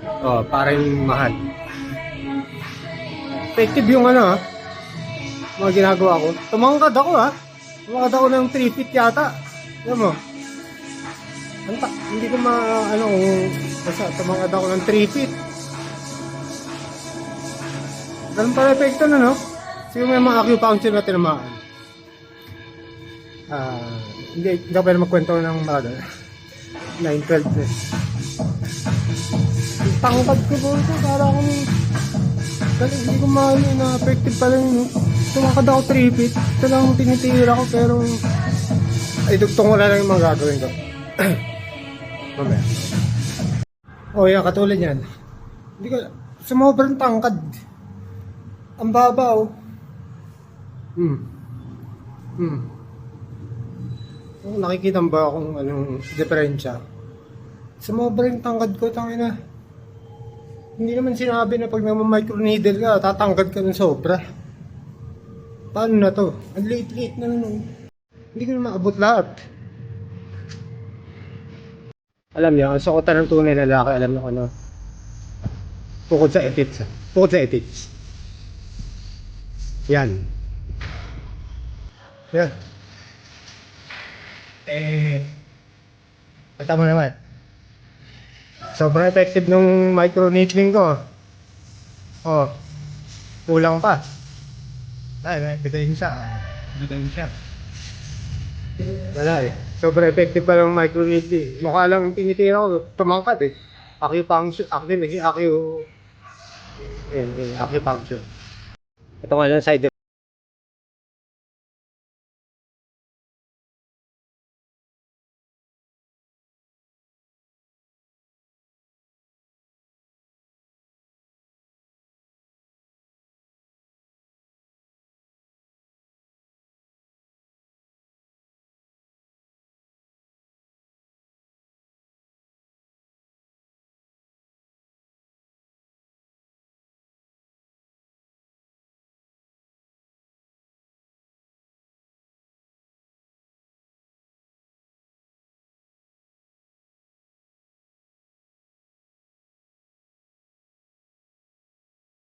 Oh, parang mahal. Effective yung ano, ha? Mga ginagawa ko. Tumangkad ako, ha? Tumangkad ako ng 3 feet yata. Alam mo? Anta, hindi ko ma, ano, basta tumangkad ako ng 3 feet. Ganun pala epekto na, no? Siguro may mga acupuncture na tinamaan. Ah, hindi, hindi ako pwede magkwento ng mga 9-12 eh. Ang tangkad ko po ito, kala ko nung... Dali, hindi ko maano na effective pala yun. Tumakad ako 3 feet. Ito lang ang tinitira ko pero... Ay, dugtong na lang yung mga gagawin ko. Mamaya. Oh, yan, katulad yan. Hindi ko... Sumobrang tangkad. Ang baba, oh. Hmm. Hmm. Oh, nakikita mo ba kung anong diferensya? Sumobrang tangkad ko, tangina. Hindi naman sinabi na pag nagmamicroneedle ka, tatangkad ka ng sobra. Paano na to? Ang liit-liit na nun. Hindi ko na maabot lahat. Alam niyo, ang sukutan ng tunay na lalaki, alam niyo ano. Bukod sa ethics. ah. Bukod sa ethics. Yan. Yan. Eh, Bata mo naman. Sobrang effective nung microneedling ko. Oh. Kulang pa. Ay, may bitayin siya. Bitayin siya. Wala eh. Sobrang effective pa ng microneedling. Mukha lang tinitira ko. Tumangkad eh. Acupuncture. Actually, naging acu... Ayan, ayan, acupuncture. Ito nga lang side